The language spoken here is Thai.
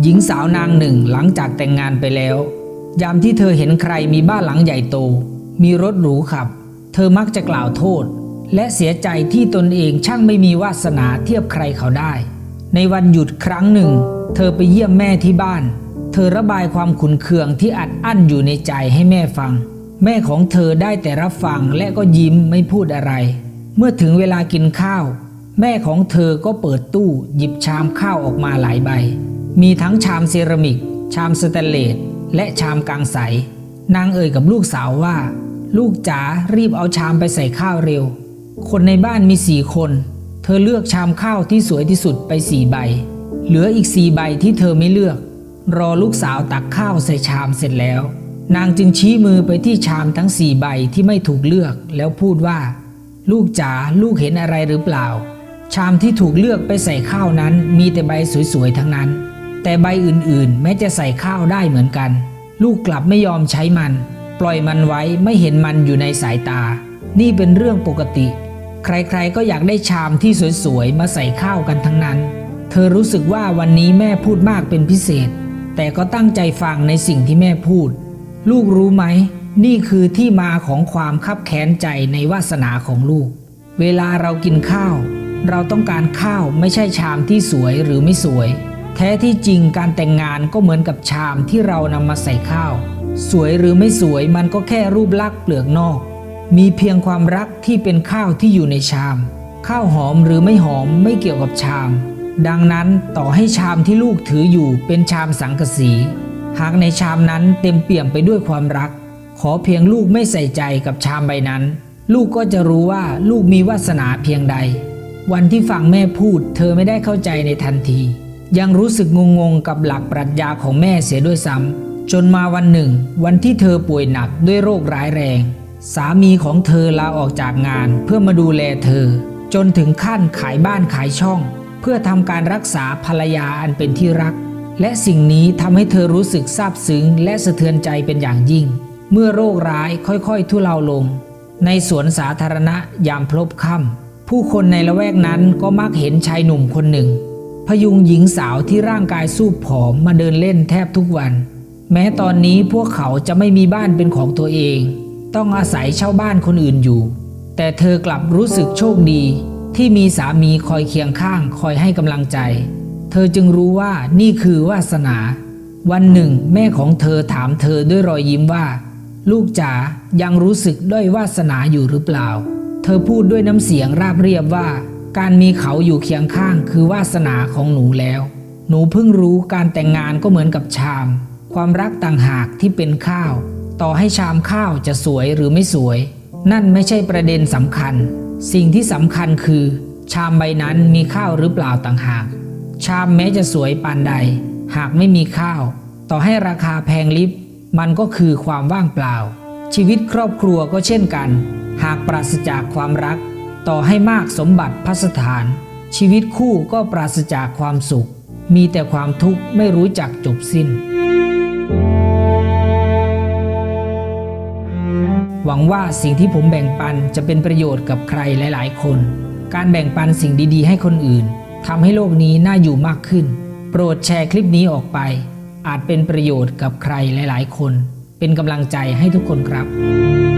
หญิงสาวนางหนึ่งหลังจากแต่งงานไปแล้ว ยามที่เธอเห็นใครมีบ้านหลังใหญ่โต มีรถหรูขับ เธอมักจะกล่าวโทษ และเสียใจที่ตนเองช่างไม่มีวาสนาเทียบใครเขาได้ ในวันหยุดครั้งหนึ่ง เธอไปเยี่ยมแม่ที่บ้าน เธอระบายความขุนเคืองที่อัดอั้นอยู่ในใจให้แม่ฟัง แม่ของเธอได้แต่รับฟังและก็ยิ้มไม่พูดอะไร เมื่อถึงเวลากินข้าว แม่ของเธอก็เปิดตู้หยิบชามข้าวออกมาหลายใบ มีทั้งชามเซรามิก ชามสแตนเลส และชามกางใส นางเอ่ยกับลูกสาวว่า ลูกจ๋ารีบเอาชามไปใส่ข้าวเร็ว คนในบ้านมีสี่คน เธอเลือกชามข้าวที่สวยที่สุดไปสี่ใบ เหลืออีกสี่ใบที่เธอไม่เลือก รอลูกสาวตักข้าวใส่ชามเสร็จแล้ว นางจึงชี้มือไปที่ชามทั้งสี่ใบที่ไม่ถูกเลือกแล้วพูดว่า ลูกจ๋าลูกเห็นอะไรหรือเปล่า ชามที่ถูกเลือกไปใส่ข้าวนั้นมีแต่ใบสวยๆทั้งนั้น แต่ใบอื่นๆ แม้จะใส่ข้าวได้เหมือนกัน ลูกกลับไม่ยอมใช้มัน ปล่อยมันไว้ไม่เห็นมันอยู่ในสายตา นี่เป็นเรื่องปกติ ใครๆก็อยากได้ชามที่สวยๆ มาใส่ข้าวกันทั้งนั้น เธอรู้สึกว่าวันนี้แม่พูดมากเป็นพิเศษ แต่ก็ตั้งใจฟังในสิ่งที่แม่พูด ลูกรู้ไหม นี่คือที่มาของความคับแค้นใจในวาสนาของลูก เวลาเรากินข้าว เราต้องการข้าวไม่ใช่ชามที่สวยหรือไม่สวย แท้ที่จริงการแต่งงานก็เหมือนกับชามที่เรานำมาใส่ข้าว สวยหรือไม่สวยมันก็แค่รูปลักษณ์เปลือกนอก มีเพียงความรักที่เป็นข้าวที่อยู่ในชาม ข้าวหอมหรือไม่หอมไม่เกี่ยวกับชาม ดังนั้นต่อให้ชามที่ลูกถืออยู่เป็นชามสังกะสี หากในชามนั้นเต็มเปี่ยมไปด้วยความรัก ขอเพียงลูกไม่ใส่ใจกับชามใบนั้น ลูกก็จะรู้ว่าลูกมีวาสนาเพียงใด วันที่ฟังแม่พูด เธอไม่ได้เข้าใจในทันที ยังรู้สึกงงๆกับหลักปรัชญาของแม่เสียด้วยซ้ำจนมาวันหนึ่ง วันที่เธอป่วยหนักด้วยโรคร้ายแรง สามีของเธอลาออกจากงานเพื่อมาดูแลเธอ จนถึงขั้นขายบ้านขายช่อง เพื่อทำการรักษาภรรยาอันเป็นที่รัก และสิ่งนี้ทำให้เธอรู้สึกซาบซึ้งและสะเทือนใจเป็นอย่างยิ่ง เมื่อโรคร้ายค่อยๆ ทุเลาลง ในสวนสาธารณะยามพลบค่ำผู้คนในละแวกนั้นก็มักเห็นชายหนุ่มคนหนึ่ง พยุงหญิงสาวที่ร่างกายสูบผอมมาเดินเล่นแทบทุกวัน แม้ตอนนี้พวกเขาจะไม่มีบ้านเป็นของตัวเอง ต้องอาศัยเช่าบ้านคนอื่นอยู่ แต่เธอกลับรู้สึกโชคดี ที่มีสามีคอยเคียงข้างคอยให้กำลังใจ เธอจึงรู้ว่านี่คือวาสนา วันหนึ่ง แม่ของเธอถามเธอด้วยรอยยิ้มว่า ลูกจ๋ายังรู้สึกด้อยวาสนาอยู่หรือเปล่า เธอพูดด้วยน้ำเสียงราบเรียบว่า การมีเขาอยู่เคียงข้างคือวาสนาของหนูแล้ว หนูเพิ่งรู้การแต่งงานก็เหมือนกับชาม ความรักต่างหากที่เป็นข้าว ต่อให้ชามข้าวจะสวยหรือไม่สวย นั่นไม่ใช่ประเด็นสำคัญ สิ่งที่สำคัญคือ ชามใบนั้นมีข้าวหรือเปล่าต่างหาก ชามแม้จะสวยปานใด หากไม่มีข้าว ต่อให้ราคาแพงลิบ มันก็คือความว่างเปล่า ชีวิตครอบครัวก็เช่นกัน หากปราศจากความรัก ต่อให้มากสมบัติพัสถาน ชีวิตคู่ก็ปราศจากความสุข มีแต่ความทุกข์ไม่รู้จักจบสิ้น หวังว่าสิ่งที่ผมแบ่งปันจะเป็นประโยชน์กับใครหลาย ๆ คน การแบ่งปันสิ่งดี ๆ ให้คนอื่นทำให้โลกนี้น่าอยู่มากขึ้น โปรดแชร์คลิปนี้ออกไป อาจเป็นประโยชน์กับใครหลาย ๆ คน เป็นกำลังใจให้ทุกคนครับ